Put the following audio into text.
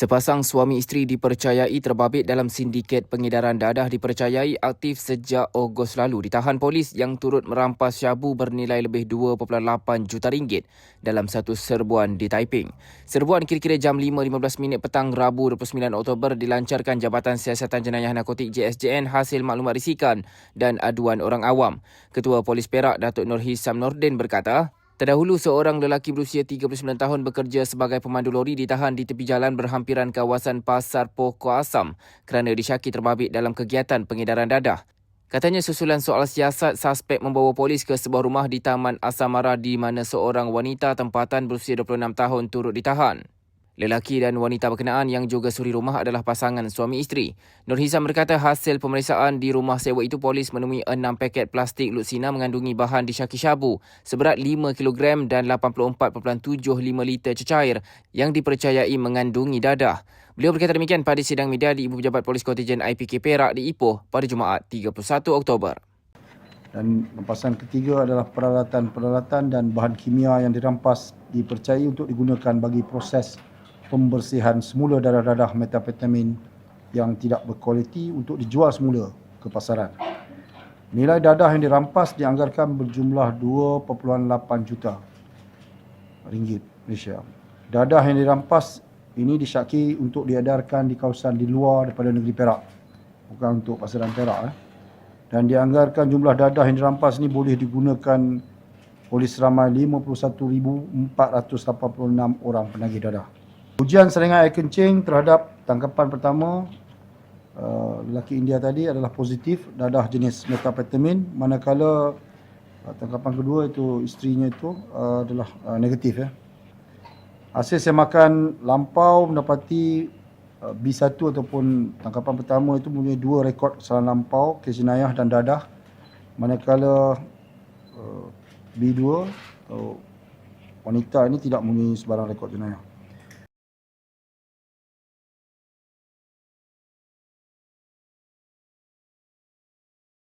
Sepasang suami isteri dipercayai terbabit dalam sindiket pengedaran dadah dipercayai aktif sejak Ogos lalu ditahan polis yang turut merampas syabu bernilai lebih 2.8 juta ringgit dalam satu serbuan di Taiping. Serbuan kira-kira jam 5.15 minit petang Rabu 29 Oktober dilancarkan Jabatan Siasatan Jenayah Narkotik JSJN hasil maklumat risikan dan aduan orang awam. Ketua Polis Perak Datuk Nur Hisam Nordin berkata, Terdahulu seorang lelaki berusia 39 tahun bekerja sebagai pemandu lori ditahan di tepi jalan berhampiran kawasan Pasar Pokok Asam kerana disyaki terbabit dalam kegiatan pengedaran dadah. Katanya susulan soal siasat, suspek membawa polis ke sebuah rumah di Taman Asamara di mana seorang wanita tempatan berusia 26 tahun turut ditahan. Lelaki dan wanita berkenaan yang juga suri rumah adalah pasangan suami isteri. Nur Hizam berkata hasil pemeriksaan di rumah sewa itu polis menemui 6 paket plastik lutsina mengandungi bahan disyaki syabu seberat 5 kg dan 84.75 liter cecair yang dipercayai mengandungi dadah. Beliau berkata demikian pada sidang media di Ibu Pejabat Polis Kontijen IPK Perak di Ipoh pada Jumaat 31 Oktober. Dan rampasan ketiga adalah peralatan-peralatan dan bahan kimia yang dirampas dipercayai untuk digunakan bagi proses pembersihan semula darah-darah metapetamin yang tidak berkualiti untuk dijual semula ke pasaran. Nilai dadah yang dirampas dianggarkan berjumlah 2.8 juta ringgit Malaysia. Dadah yang dirampas ini disyaki untuk diedarkan di kawasan di luar daripada negeri Perak. Bukan untuk pasaran Perak. Eh. Dan dianggarkan jumlah dadah yang dirampas ini boleh digunakan oleh seramai 51,486 orang penagih dadah. Ujian serangan air kencing terhadap tangkapan pertama uh, lelaki India tadi adalah positif dadah jenis metapetamin manakala uh, tangkapan kedua itu isterinya itu uh, adalah uh, negatif ya. Hasil saya makan lampau mendapati uh, B1 ataupun tangkapan pertama itu mempunyai dua rekod kesalahan lampau, kes jenayah dan dadah. Manakala uh, B2 atau wanita ini tidak mempunyai sebarang rekod jenayah.